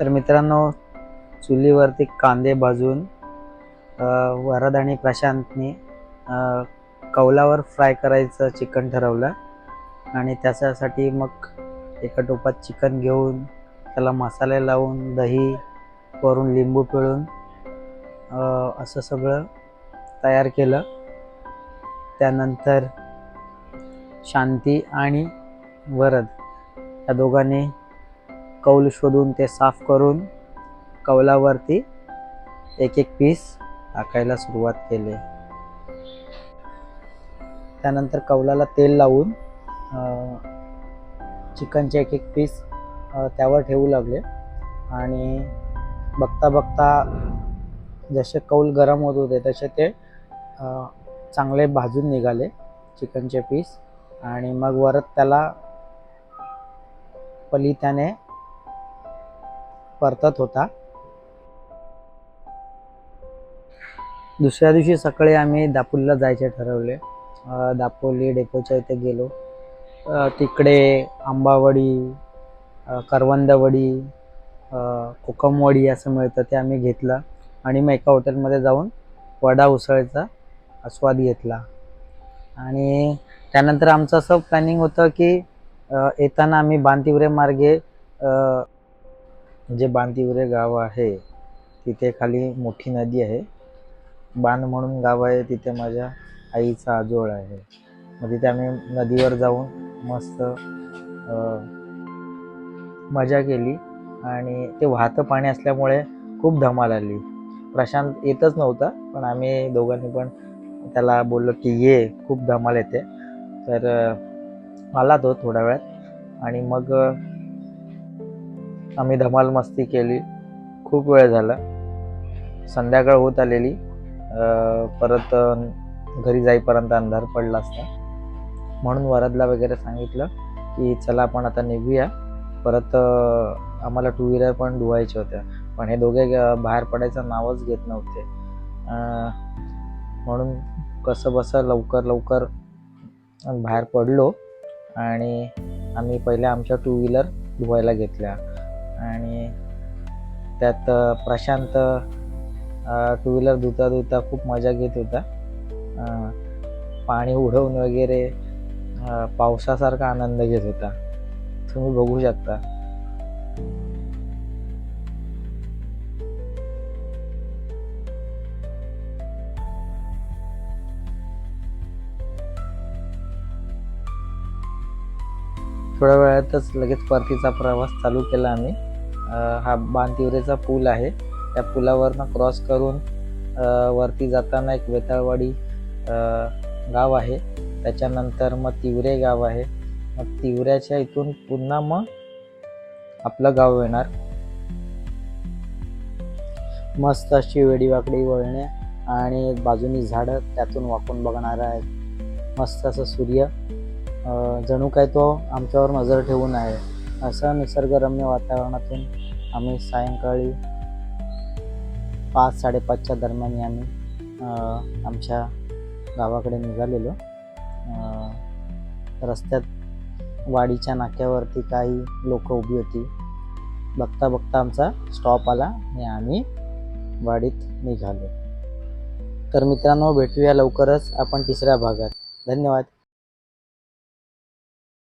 तर मित्रांनो चुलीवरती कांदे भाजून वरद आणि प्रशांतने कौलावर फ्राय करायचं चिकन ठरवलं. आणि त्याच्यासाठी मग एका टोपात चिकन घेऊन त्याला मसाले लावून दही वरून लिंबू पिळून असं सगळं तयार केलं. त्यानंतर शांती आणि वरद या दोघांनी कौल शोधून ते साफ करून कौलावरती एक एक पीस टाकायला सुरुवात केली. त्यानंतर कौलाला तेल लावून चिकनचे एक एक पीस त्यावर ठेवू लागले. आणि बघता बघता जसे कौल गरम होत होते तसे ते चांगले भाजून निघाले चिकनचे पीस. आणि मग वरत त्याला पलित्याने परतत होता. दुसऱ्या दिवशी सकाळी आम्ही दापोलीला जायचे ठरवले. दापोली डेपोच्या इथे गेलो. तिकडे आंबावडी करवंदवडी कोकमवडी असं मिळतं ते आम्ही घेतलं. आणि मग एका हॉटेलमध्ये जाऊन वडा उसळचा आस्वाद घेतला. आणि त्यानंतर आमचं असं प्लॅनिंग होतं की येताना आम्ही बांतिवरे मार्गे जे बांतिवरे गाव आहे तिथे खाली मोठी नदी आहे. बांध म्हणून गाव आहे तिथे माझ्या आईचा आजोळ आहे. मग तिथे आम्ही नदीवर जाऊन मस्त मजा केली. आणि ते वाहतं पाणी असल्यामुळे खूप धमाल आली. प्रशांत येतच नव्हता पण आम्ही दोघांनी पण त्याला बोललो की ये खूप धमाल येते. तर आला तो थोड्या वेळात. आणि मग आम्ही धमाल मस्ती केली. खूप वेळ झाला. संध्याकाळ होत आलेली. परत घरी जाईपर्यंत अंधार पडला असता. म्हणून वरदला वगैरे सांगितलं की चला आपण आता निघूया. परत आम्हाला टू व्हीलर पण धुवायच्या होत्या. पण हे दोघे बाहेर पडायचं नावच घेत नव्हते. म्हणून कसं बसं लवकर लवकर बाहेर पडलो आणि आम्ही पहिले आमच्या टू व्हीलर धुवायला घेतल्या. आणि त्यात प्रशांत टू व्हीलर धुता धुता खूप मजा घेत होता. पाणी उडवून वगैरे पावसासारखा आनंद घेत होता. तुम्ही बघू शकता. थोड्या वेळातच लगेच परतीचा प्रवास चालू केला आम्ही. हा बाणतिवरेचा पूल आहे. त्या पुलावरनं क्रॉस करून वरती जाताना एक वेताळवाडी गाव आहे. त्याच्यानंतर मग तिवरे गाव आहे. मग तिवऱ्याच्या इथून पुन्हा मग आपलं गाव येणार. मस्त अशी वेडीवाकडी वळणे आणि बाजूनी झाडं त्यातून वाकून बघणार आहे मस्त असं सूर्य. जणू काय तो आमच्यावर नजर ठेवून आहे. असं निसर्गरम्य वातावरणातून आम्ही सायंकाळी पाच साडेपाचच्या दरम्यान आम्ही आमच्या गावाकडे निघालेलो. रस्त्यात वाडीच्या नाक्यावरती काही लोक उभी होती. बघता बघता आमचा स्टॉप आला आणि आम्ही वाडीत निघालो. तर मित्रांनो भेटूया लवकरच आपण तिसऱ्या भागात. धन्यवाद.